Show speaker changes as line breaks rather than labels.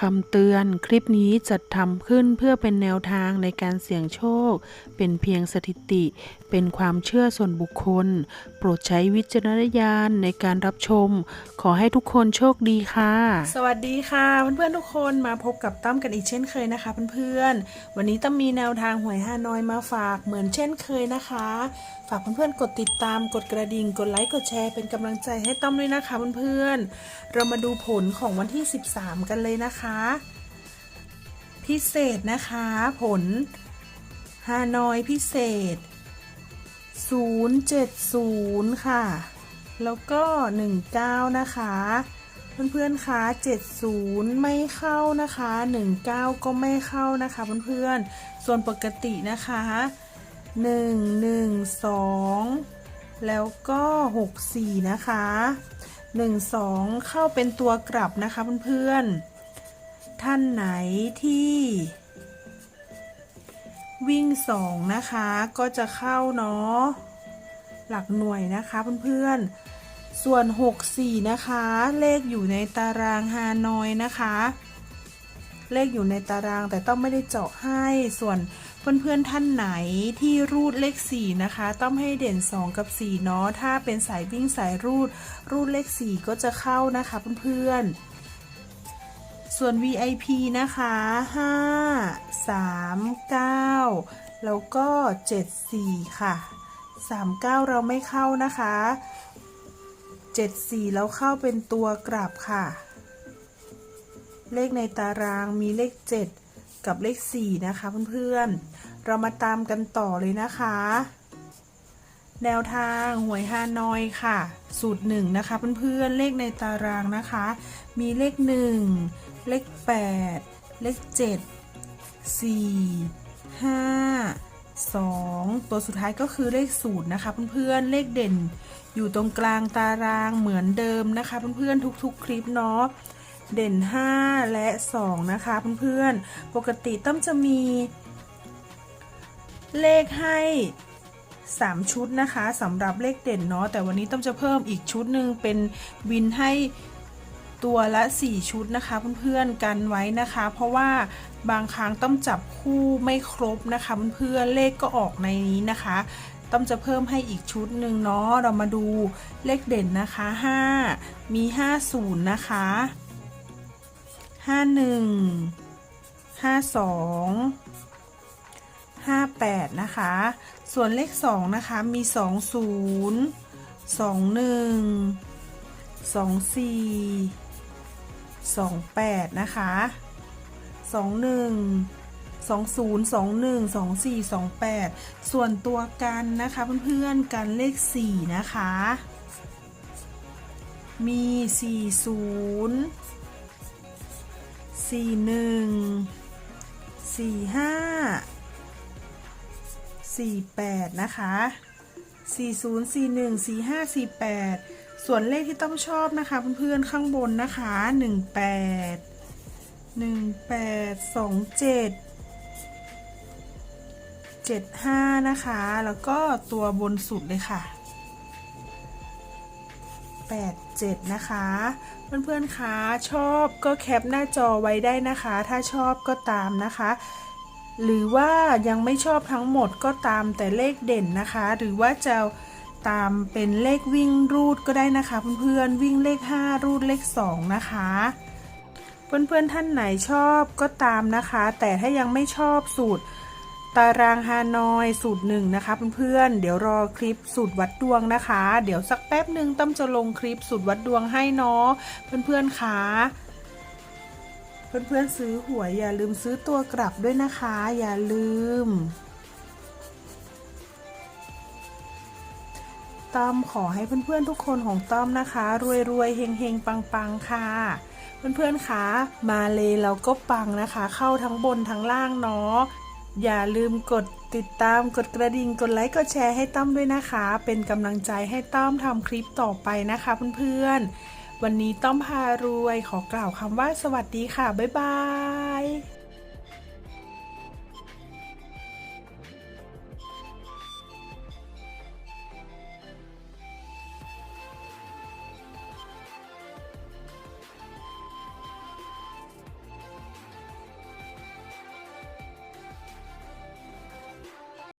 คำเตือนคลิปนี้จัดทำขึ้นเพื่อเป็นแนวทางในการเสี่ยงโชค เป็นเพียงสถิติ เป็นความเชื่อส่วนบุคคลโปรดใช้วิจารณญาณในการรับชม ขอให้ทุกคนโชคดีค่ะ
สวัสดีค่ะเพื่อนๆทุกคนมาพบกับตั้มกันอีกเช่นเคยนะคะเพื่อนๆวันนี้ตั้มมีแนวทางหวยฮานอยมาฝากเหมือนเช่นเคยนะคะ ฝากเพื่อนๆกดติดตามกดกระดิ่ง กดไลค์กดแชร์เป็นกำลังใจให้ตั้มด้วยนะคะเพื่อนๆเรามาดูผลของวันที่ 13 กันเลยนะคะ พิเศษนะคะ ผลฮานอยพิเศษ 070 ค่ะ แล้วก็ 19 นะคะ เพื่อนๆ คะ 70 ไม่เข้านะคะ 19 ก็ไม่เข้านะคะเพื่อนๆ ส่วนปกตินะคะ 1 1 2 แล้วก็ 64 นะคะ 1 2 เข้าเป็นตัวกลับนะคะเพื่อนๆ ท่านไหนที่ วิ่ง2นะคะก็จะเข้าเนาะหลักหน่วยนะคะเพื่อนๆ ส่วน 64 นะคะ เลขอยู่ในตารางฮานอยนะคะ เลขอยู่ในตารางแต่ต้องไม่ได้เจาะให้ ส่วนเพื่อนๆท่านไหนที่รูดเลข 4 นะคะ ต้องให้เด่น 2 กับ 4 เนาะ ถ้าเป็นสายวิ่งสายรูด รูดเลข 4 ก็จะเข้านะคะเพื่อนๆ ส่วน VIP นะคะ 5 3 9 แล้วก็ 74 ค่ะ 39 เราไม่เข้านะคะ 74 แล้วเข้าเป็นตัวกลับค่ะ เลขในตารางมีเลข 7 กับเลข 4 นะคะเพื่อนๆ เรามาตามกันต่อเลยนะคะ แนวทางหวยฮานอยค่ะ สูตร 1 นะคะเพื่อนๆ เลขในตารางนะคะ มีเลข 1 เลข 8 เลข 7 4 5 2 ตัวสุดท้ายก็คือเลขศูนย์นะคะเพื่อนๆ เลขเด่นอยู่ตรงกลางตารางเหมือนเดิมนะคะเพื่อนๆ ทุกๆ คลิปเนาะ เด่น 5 และ 2 นะคะเพื่อนๆ ปกติต้อมจะมี เลขให้ 3 ชุดนะคะสำหรับเลขเด่นเนาะ แต่วันนี้ต้อมจะเพิ่มอีกชุดหนึ่งเป็นวินให้ ตัวละ 4 ชุดนะคะเพื่อนๆกันไว้นะคะ เพราะว่าบางครั้งต้องจับคู่ไม่ครบนะคะเพื่อนๆเลขก็ออกในนี้นะคะ ต้อมจะเพิ่มให้อีกชุดหนึ่งเนาะเรามาดูเลขเด่นนะคะ 5 มี 50 นะคะ 51 52 58 นะคะ ส่วนเลข 2 นะคะ มี 20 21 24 28 นะคะ 21 20 21 24 28 ส่วนตัวกันนะคะเพื่อนๆกันเลข 4 นะคะ มี 40 41 45 48 นะคะ 40 41 45 48 ส่วนเลขที่ต้องชอบนะคะเพื่อนๆข้างบนนะคะ 18 18 27 75 นะคะ แล้วก็ตัวบนสุดเลยค่ะ 87 นะคะ เพื่อนๆคะชอบก็แคปหน้าจอไว้ได้นะคะ ถ้าชอบก็ตามนะคะ หรือว่ายังไม่ชอบทั้งหมดก็ตามแต่เลขเด่นนะคะ หรือว่าจะ ตามเป็นเลขวิ่งรูดก็ได้นะคะ เพื่อนๆวิ่งเลข 5 รูดเลข 2 นะคะ เพื่อนๆท่านไหนชอบก็ตามนะคะ แต่ถ้ายังไม่ชอบสูตรตารางฮานอยสูตรหนึ่งนะคะเพื่อนๆเดี๋ยวรอคลิปสูตรวัดดวงนะคะ เดี๋ยวสักแป๊บหนึ่งต้อมจะลงคลิปสูตรวัดดวงให้เนาะเพื่อนๆคะเพื่อนๆซื้อหวยอย่าลืมซื้อตัวกลับด้วยนะคะ อย่าลืม ต้อมขอให้เพื่อนๆทุกคนของต้อมนะคะ รวยๆเฮงๆปังๆค่ะ เพื่อนๆคะมาเลยเราก็ปังนะคะ เข้าทั้งบนทั้งล่างเนาะอย่าลืมกดติดตามกดกระดิ่งกดไลค์กดแชร์ให้ต้อมด้วยนะคะ เป็นกำลังใจให้ต้อมทำคลิปต่อไปนะคะเพื่อนๆวันนี้ต้อมพารวยขอกล่าวคำว่าสวัสดีค่ะบ๊ายบาย